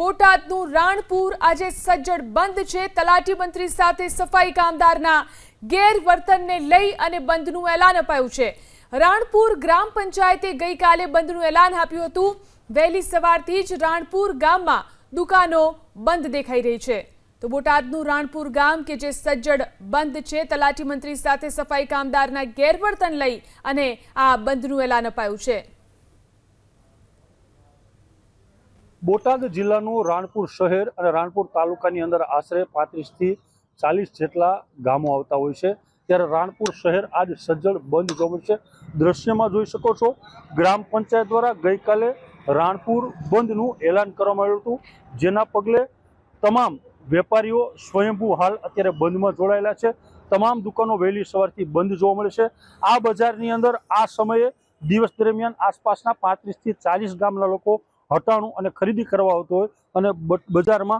બોટાદનું રાણપુર આજે સજ્જડ બંધ છે. તલાટી મંત્રી સાથે સફાઈ કામદારના ગેરવર્તનને લઈ અને બંધનું એલાન અપાયું છે. રાણપુર ગ્રામ પંચાયતે ગઈકાલે બંધનું એલાન આપ્યું હતું. વહેલી સવારથી જ રાણપુર ગામમાં દુકાનો બંધ દેખાઈ રહી છે. તો બોટાદનું રાણપુર ગામ કે જે સજ્જડ બંધ છે, તલાટી મંત્રી સાથે સફાઈ કામદારના ગેરવર્તન લઈ અને આ બંધનું એલાન અપાયું છે. બોટાદ જિલ્લાનું રાણપુર શહેર અને રાણપુર તાલુકાની અંદર આશરે પાંત્રીસથી ચાલીસ જેટલા ગામો આવતા હોય છે. ત્યારે રાણપુર શહેર આજ સજ્જડ બંધ જોવા છે. દ્રશ્યમાં જોઈ શકો છો, ગ્રામ પંચાયત દ્વારા ગઈકાલે રાણપુર બંધનું એલાન કરવામાં આવ્યું હતું. જેના પગલે તમામ વેપારીઓ સ્વયંભૂ હાલ અત્યારે બંધમાં જોડાયેલા છે. તમામ દુકાનો વહેલી સવારથી બંધ જોવા મળે છે. આ બજારની અંદર આ સમયે દિવસ દરમિયાન આસપાસના પાંત્રીસથી ચાલીસ ગામના લોકો હટાણું અને ખરીદી કરવા આવતો હોય અને બજારમાં